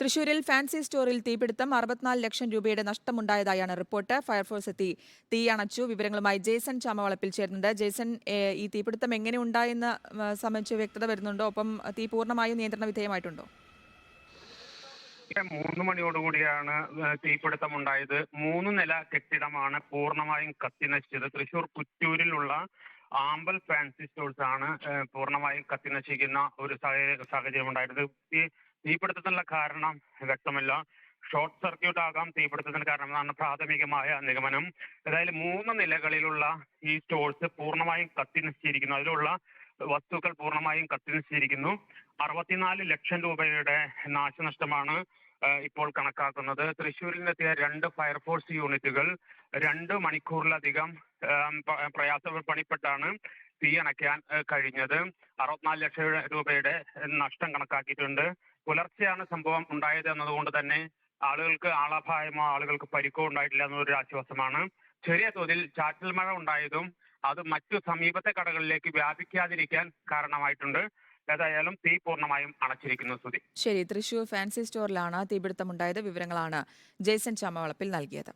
തൃശൂരിൽ ഫാൻസി സ്റ്റോറിൽ തീപിടുത്തം അറുപത്തിനാല് ലക്ഷം രൂപയുടെ നഷ്ടമുണ്ടായതായാണ് റിപ്പോർട്ട്. ഫയർഫോഴ്സ് എത്തി. തീ അണച്ചു. വിവരങ്ങളുമായി ജേസൺ ചാമവളപ്പിൽ ചേരുന്നുണ്ട്. ജേസൺ ഈ തീപിടുത്തം എങ്ങനെ ഉണ്ടായെന്ന് സംബന്ധിച്ച് വ്യക്തത വരുന്നുണ്ടോ? ഒപ്പം തീ പൂർണമായും നിയന്ത്രണ വിധേയമായിട്ടുണ്ടോ? മൂന്ന് മണിയോടുകൂടിയാണ് തീപിടുത്തം ഉണ്ടായത്. മൂന്ന് നില കെട്ടിടമാണ് പൂർണമായും കത്തിനശിച്ചത്. തൃശൂർ കുറ്റൂരിലുള്ള ആമ്പൽ ഫാൻസി സ്റ്റോഴ്സ് ആണ് പൂർണമായും കത്തിനശിക്കുന്ന ഒരു സാഹചര്യ- ഈ തീപിടുത്തത്തിനുള്ള കാരണം വ്യക്തമല്ല. ഷോർട്ട് സർക്യൂട്ട് ആകാം തീപിടുത്തത്തിന് കാരണമെന്നാണ് പ്രാഥമികമായ നിഗമനം. ഏതായാലും മൂന്ന് നിലകളിലുള്ള ഈ സ്റ്റോഴ്സ് പൂർണമായും കത്തി നശിച്ചിരിക്കുന്നു. അതിലുള്ള വസ്തുക്കൾ പൂർണമായും കത്തി നശിച്ചിരിക്കുന്നു അറുപത്തിനാല് ലക്ഷം രൂപയുടെ നാശനഷ്ടമാണ് ഇപ്പോൾ കണക്കാക്കുന്നത്. തൃശ്ശൂരിൽ നിന്നെത്തിയ രണ്ട് ഫയർഫോഴ്സ് യൂണിറ്റുകൾ രണ്ട് മണിക്കൂറിലധികം പ്രയാസ പണിപ്പെട്ടാണ് തീ അണയ്ക്കാൻ കഴിഞ്ഞത്. അറുപത്തിനാല് ലക്ഷം രൂപയുടെ നഷ്ടം കണക്കാക്കിയിട്ടുണ്ട്. പുലർച്ചെയാണ് സംഭവം ഉണ്ടായത് എന്നതുകൊണ്ട് തന്നെ ആളുകൾക്ക് ആളപായമോ ആളുകൾക്ക് പരിക്കോ ഉണ്ടായിട്ടില്ല എന്നൊരു ആശ്വാസമാണ്. ചെറിയ തോതിൽ ചാറ്റൽ മഴ ഉണ്ടായതും അത് മറ്റു സമീപത്തെ കടകളിലേക്ക് വ്യാപിക്കാതിരിക്കാൻ കാരണമായിട്ടുണ്ട്. ഏതായാലും തീ പൂർണമായും അണച്ചിരിക്കുന്നു സ്തുതി ശരി തൃശൂർ ഫാൻസി സ്റ്റോറിലാണ് തീപിടുത്തമുണ്ടായത് വിവരങ്ങളാണ് ജേസൺ ചാമവളപ്പിൽ നൽകിയത്.